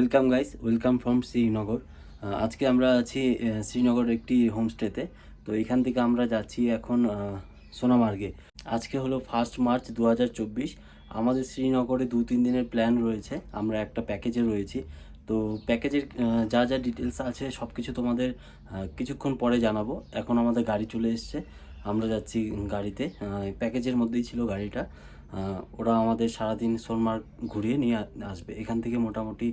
Welcome guys welcome from Srinagar আজকে আমরা আছি শ্রীনগর একটি হোমস্টেতে তো। এখান থেকে আমরা যাচ্ছি এখন সোনামার্গে আজকে হলো ফার্স্ট মার্চ দু হাজার চব্বিশ। আমাদের শ্রীনগরে দু তিন দিনের প্ল্যান রয়েছে। আমরা একটা প্যাকেজে রয়েছি। তো প্যাকেজের যা যা ডিটেলস আছে সব কিছু তোমাদের কিছুক্ষণ পরে জানাব। এখন আমাদের গাড়ি চলে এসছে। আমরা যাচ্ছি গাড়িতে। প্যাকেজের মধ্যেই ছিল গাড়িটা। ওরা আমাদের সারাদিন সোনমার্গ ঘুরিয়ে নিয়ে আসবে। এখান থেকে মোটামুটি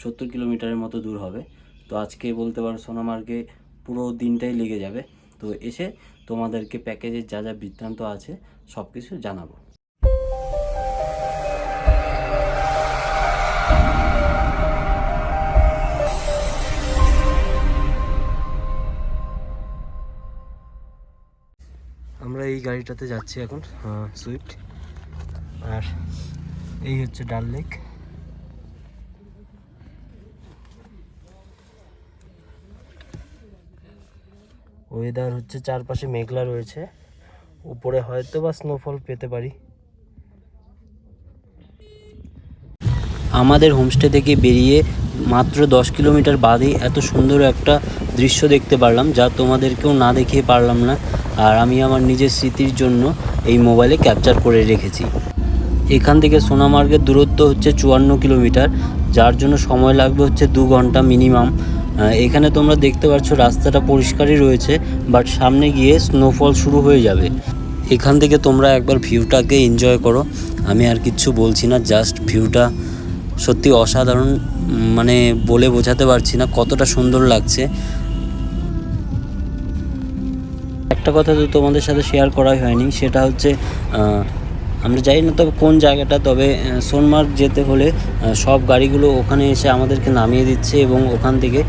সত্তর কিলোমিটারের মতো দূর হবে। তো আজকে বলতে পারো সোনামার্গে পুরো দিনটাই লেগে যাবে। তো এসে তোমাদেরকে প্যাকেজের যা যা বৃত্তান্ত আছে সব কিছু জানাব। আমরা এই গাড়িটাতে যাচ্ছি এখন সুইফট। আর এই হচ্ছে ডাল লেক। ওয়েদার হচ্ছে চারপাশে মেঘলা রয়েছে। উপরে হয়তো বা স্নোফল পেতে পারি। আমাদের হোমস্টে থেকে বেরিয়ে মাত্র দশ কিলোমিটার বাদেই এত সুন্দর একটা দৃশ্য দেখতে পারলাম, যা তোমাদেরকেও না দেখিয়ে পারলাম না। আর আমি আমার নিজের স্মৃতির জন্য এই মোবাইলে ক্যাপচার করে রেখেছি। এখান থেকে সোনামার্গের দূরত্ব হচ্ছে চুয়ান্ন কিলোমিটার, যার জন্য সময় লাগবে হচ্ছে দু ঘণ্টা মিনিমাম এখানে তোমরা দেখতে পাচ্ছ রাস্তাটা পরিষ্কারই রয়েছে বাট সামনে গিয়ে স্নোফল শুরু হয়ে যাবে। এখান থেকে তোমরা একবার ভিউটাকে এনজয় করো। আমি আর কিচ্ছু বলছি না জাস্ট ভিউটা সত্যি অসাধারণ মানে বলে বোঝাতে পারছি না কতটা সুন্দর লাগছে। একটা কথা তো তোমাদের সাথে শেয়ার করাই হয়নি, সেটা হচ্ছে আমরা জানি না তবে কোন জায়গাটা, তবে সোনমার্গ যেতে হলে সব গাড়িগুলো ওখানে এসে আমাদেরকে নামিয়ে দিচ্ছে এবং ওখান থেকে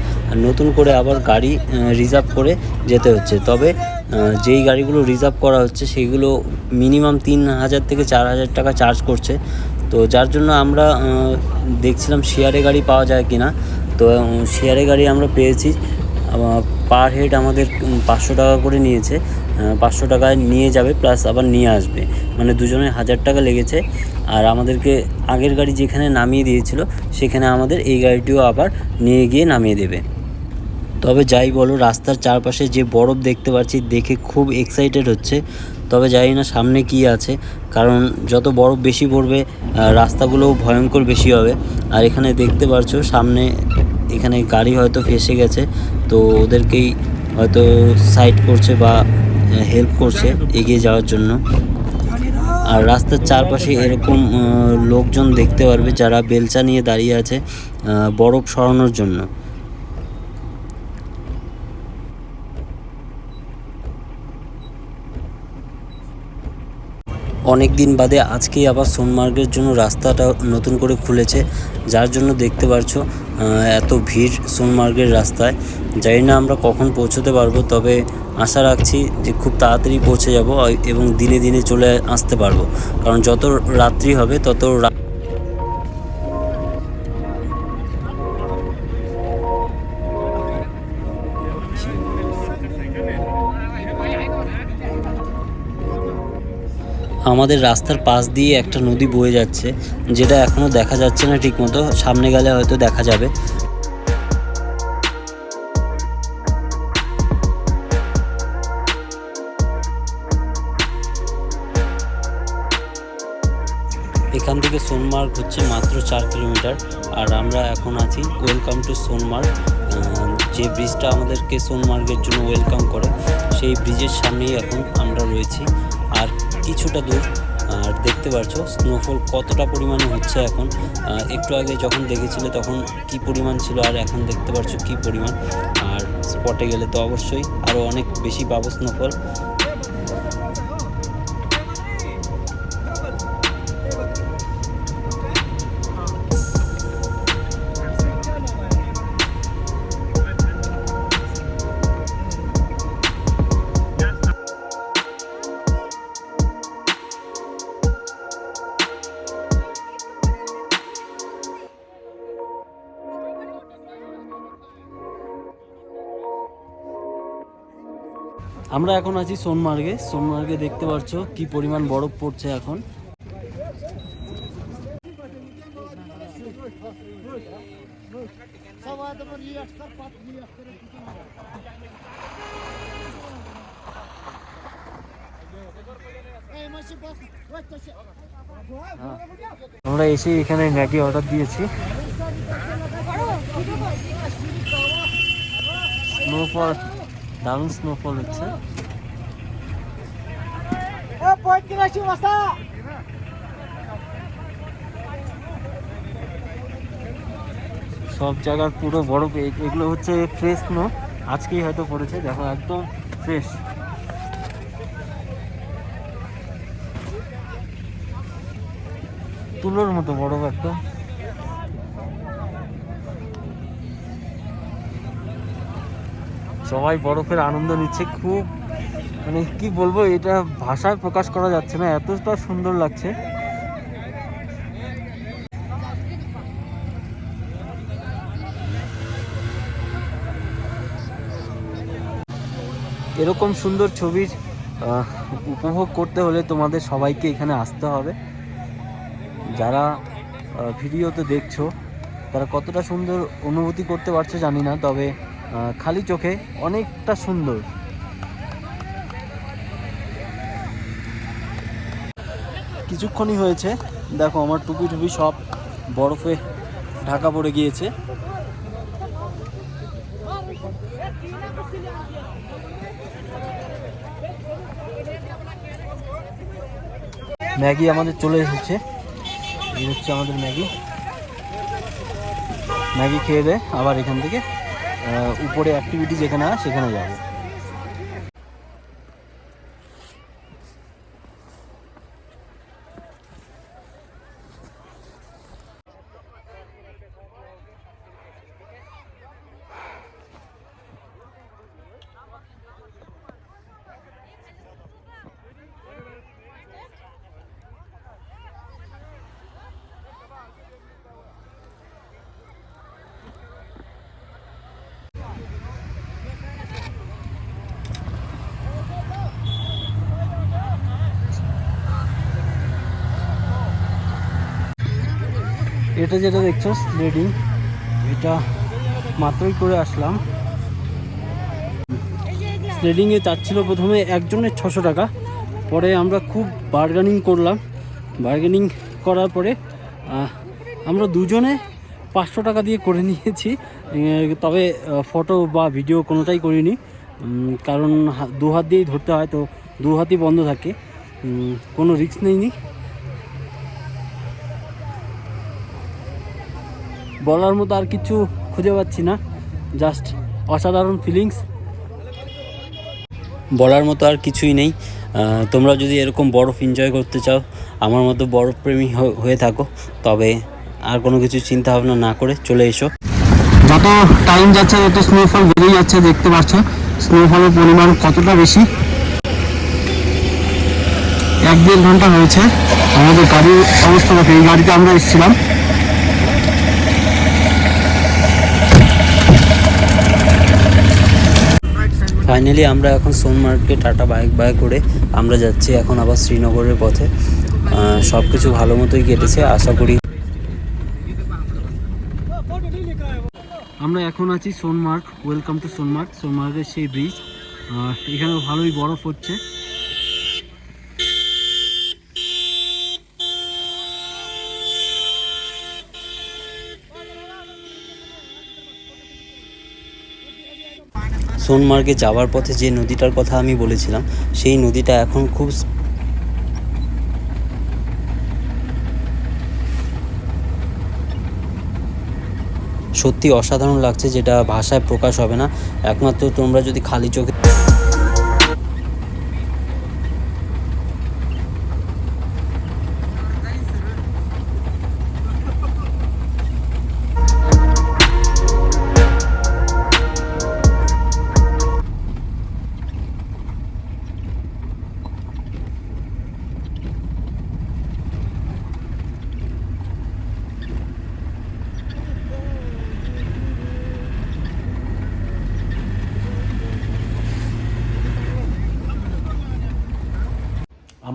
নতুন করে আবার গাড়ি রিজার্ভ করে যেতে হচ্ছে। তবে যেই গাড়িগুলো রিজার্ভ করা হচ্ছে, সেগুলো মিনিমাম তিন হাজার থেকে চার হাজার টাকা চার্জ করছে। তো যার জন্য আমরা দেখছিলাম শেয়ারে গাড়ি পাওয়া যায় কি না তো শেয়ারে গাড়ি আমরা পেয়েছি। পার হেড আমাদের পাঁচশো টাকা করে নিয়েছে। পাঁচশো টাকায় নিয়ে যাবে প্লাস আবার নিয়ে আসবে। মানে দুজনে হাজার টাকা লেগেছে। আর আমাদেরকে আগের গাড়ি যেখানে নামিয়ে দিয়েছিল, সেখানে আমাদের এই গাড়িটিও আবার নিয়ে গিয়ে নামিয়ে দেবে। তবে যাই বলো, রাস্তার চারপাশে যে বরফ দেখতে পাচ্ছি, দেখে খুব এক্সাইটেড হচ্ছে। তবে জানি না সামনে কি আছে। কারণ যত বরফ বেশি পড়বে রাস্তাগুলোও ভয়ঙ্কর বেশি হবে। আর এখানে দেখতে পারছ, সামনে এখানে গাড়ি হয়তো ফেসে গেছে, তো ওদেরকেই হয়তো সাইড করছে বা হেল্প করছে এগিয়ে যাওয়ার জন্য। আর রাস্তার চারপাশে এরকম লোকজন দেখতে পারবে যারা বেলচা নিয়ে দাঁড়িয়ে আছে বরফ সরানোর জন্য। অনেক দিন বাদে আজকেই আবার সোনমার্গের জন্য রাস্তাটা নতুন করে খুলেছে, যার জন্য দেখতে পারছ এত ভিড় সোনমার্গের রাস্তায়। জানি না আমরা কখন পৌঁছতে পারব, তবে আশা রাখছি যে খুব তাড়াতাড়ি পৌঁছে যাব এবং দিনে দিনে চলে আসতে পারব। কারণ যত রাত্রি হবে, তত আমাদের রাস্তার পাশ দিয়ে একটা নদী বয়ে যাচ্ছে, যেটা এখনও দেখা যাচ্ছে না ঠিকমতো। সামনে গেলে হয়তো দেখা যাবে। এখান থেকে সোনমার্গ হচ্ছে মাত্র চার কিলোমিটার, আর আমরা এখন আছি ওয়েলকাম টু সোনমার্গ। যে ব্রিজটা আমাদেরকে সোনমার্গের জন্য ওয়েলকাম করে, সেই ব্রিজের সামনেই এখন আমরা রয়েছি। আর কিছুটা দূর, আর দেখতে পাচ্ছ স্নোফল কতটা পরিমাণে হচ্ছে এখন। একটু আগে যখন দেখেছিলে তখন কি পরিমাণ ছিল, আর এখন দেখতে পাচ্ছ কি পরিমাণ। আর স্পটে গেলে তো অবশ্যই আরও অনেক বেশি পাবো স্নোফল আমরা এখন আছি সোনমার্গে। সোনমার্গে দেখতে পাচ্ছ কি পরিমাণ বরফ পড়ছে এখন। আমরা এসে এখানে ম্যাগি অর্ডার দিয়েছি। স্নো ফর দারুণ স্নোফল হচ্ছে। সব জায়গার পুরো বরফ এগুলো হচ্ছে ফ্রেশ স্নো আজকেই হয়তো পড়েছে দেখো একদম ফ্রেশ তুলোর মতো বরফ একদম। সবাই বরফের আনন্দ নিচ্ছে। খুব মানে কি বলব, এটা ভাষায় প্রকাশ করা যাচ্ছে না, এতটা সুন্দর লাগছে। এরকম সুন্দর ছবির উপভোগ করতে হলে তোমাদের সবাইকে এখানে আসতে হবে। যারা ভিডিওতে দেখছ, তারা কতটা সুন্দর অনুভূতি করতে পারছ জানি না, তবে খালি চোখে অনেকটা সুন্দর। কিছুক্ষণই হয়েছে, দেখো আমার টুপি টুপি সব বরফে ঢাকা পড়ে গিয়েছে। ম্যাগি আমাদের চলে এসেছে। এই হচ্ছে আমাদের ম্যাগি। ম্যাগি খেয়ে দেয় আবার এখান থেকে উপরে অ্যাক্টিভিটি যেখানে আছে সেখানে যাব। এটা যেটা দেখছ স্লেডিং এটা মাত্রই করে আসলাম। স্লেডিংয়ে চাচ্ছিল প্রথমে একজনের ছশো টাকা, পরে আমরা খুব বার্গেনিং করলাম। বার্গেনিং করার পরে আমরা দুজনে পাঁচশো টাকা দিয়ে করে নিয়েছি। তবে ফটো বা ভিডিও কোনোটাই করিনি। কারণ দু হাত দিয়েই ধরতে হয়, তো দু হাতই বন্ধ থাকে। কোনো রিস্ক নেইনি। বলার মতো আর কিছু খুঁজে পাচ্ছি না জাস্ট অসাধারণ ফিলিংস বলার মতো আর কিছুই নেই। তোমরা যদি এরকম বরফ এনজয় করতে চাও, আমার মতো বরফ প্রেমী হয়ে থাকো। তবে আর কোনো কিছু চিন্তা ভাবনা না করে চলে এসো। যত টাইম যাচ্ছে তত স্নোফল বেড়ে যাচ্ছে, দেখতে পাচ্ছ স্নোফলের পরিমাণ কতটা বেশি। এক দেড় ঘণ্টা হয়েছে, আমাদের গাড়ির অবস্থা দেখে, এই গাড়িতে আমরা এসেছিলাম। ফাইনালি আমরা এখন সোনমার্গকে টাটা বাইক বাই করে আমরা যাচ্ছি এখন আবার শ্রীনগরের পথে। সব কিছু ভালো মতোই কেটেছে, আশা করি। আমরা এখন আছি সোনমার্গ ওয়েলকাম টু সোনমার্গ সোনমার্গের সেই ব্রিজ এখানে ভালোই বরফ হচ্ছে। সোনমার্গে যাওয়ার পথে যে নদীটার কথা আমি বলেছিলাম, সেই নদীটা এখন খুব সত্যি অসাধারণ লাগছে যেটা ভাষায় প্রকাশ হবে না। একমাত্র তোমরা যদি খালি চোখে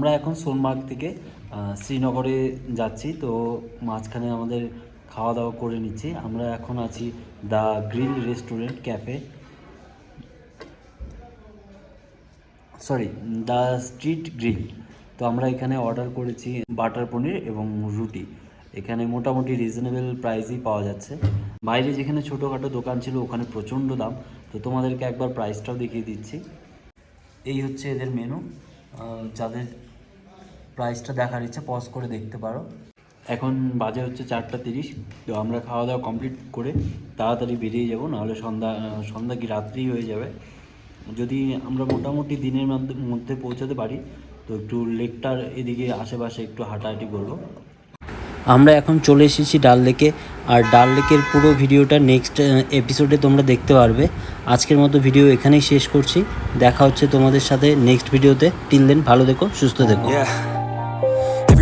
আমরা এখন সোনমার্গ থেকে শ্রীনগরে যাচ্ছি, তো মাঝখানে আমাদের খাওয়া দাওয়া করে নিচ্ছি। আমরা এখন আছি the grill restaurant cafe. Sorry, the street grill. তো আমরা এখানে অর্ডার করেছি বাটার পনির এবং রুটি। এখানে মোটামুটি রিজনেবল প্রাইসই পাওয়া যাচ্ছে। বাইরে যেখানে ছোটোখাটো দোকান ছিল, ওখানে প্রচণ্ড দাম। তো তোমাদেরকে একবার প্রাইসটাও দেখিয়ে দিচ্ছি। এই হচ্ছে এদের মেনু যাদের প্রাইসটা দেখার ইচ্ছা পজ করে দেখতে পারো। এখন বাজে হচ্ছে চারটা তিরিশ। তো আমরা খাওয়া দাওয়া কমপ্লিট করে তাড়াতাড়ি বেরিয়ে যাব নাহলে সন্ধ্যা সন্ধ্যা কি রাত্রি হয়ে যাবে। যদি আমরা মোটামুটি দিনের মধ্যে- মধ্যে পৌঁছাতে পারি তো একটু লেকটার এদিকে আশেপাশে একটু হাঁটাহাঁটি করব। আমরা এখন চলে এসেছি ডাল লেকে আর ডাল লেকের পুরো ভিডিওটা নেক্সট এপিসোডে তোমরা দেখতে পারবে। আজকের মতো ভিডিও এখানেই শেষ করছি। দেখা হচ্ছে তোমাদের সাথে নেক্সট ভিডিওতে টিল দেন ভালো দেখো সুস্থ দেখো Yeah.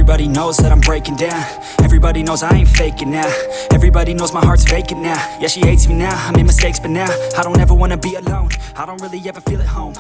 Everybody knows that I'm breaking down. Everybody knows I ain't faking now. Everybody knows my heart's vacant now. Yeah, she hates me now. I made mistakes, but now I don't ever wanna be alone. I don't really ever feel at home.